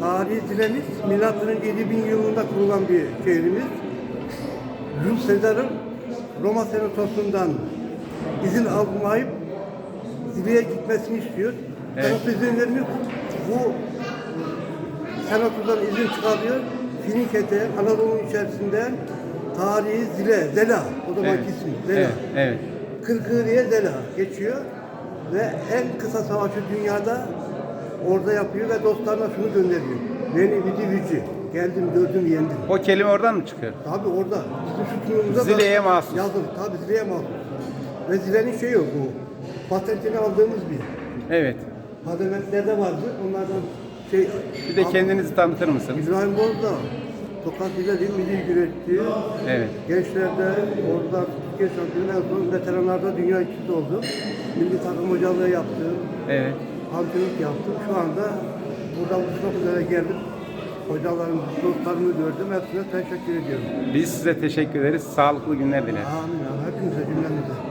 tarihi Dilemiz milatının 7000 yılında kurulan bir şehrimiz. Jules Caesar'ın Roma senatosundan izin almayıp Zile'ye gitmesini istiyor. Evet. Senato izin vermiyor. Bu senatodan izin çıkarıyor. Finikete, Anadolu'nun içerisinde tarihi Zile, Zela, o zamanki Evet. ismi Zela. Evet, evet. Kırkığriye Zela geçiyor ve en kısa savaşı dünyada orada yapıyor ve dostlarına şunu gönderiyor. Beni vidi vici, geldim gördüm yendim. O kelime oradan mı çıkıyor? Tabi orada bizim sütunumuza da Zile'ye mahsus. Yazılı tabi Zile'ye mahsus. Ve Zile'nin şeyi yok bu. Patentini aldığımız bir. Evet. Patentlerde vardı onlardan şey... Bir de kendinizi tanıtır mısınız? İbrahim Bozdağ. Tokat değil milli güreşçi. Evet. Gençlerde orada Türkiye şampiyonu en son veteranlarda dünya ikincisi oldu. Milli takım hocalığı yaptım. Evet. Antrenörlük yaptım. Şu anda burada buluşmak üzere geldim. Hocalarımı, dostlarımı gördüm. Hepsine teşekkür ediyorum. Biz size teşekkür ederiz. Sağlıklı günler dileriz. Amin. Hepinize cümlemize.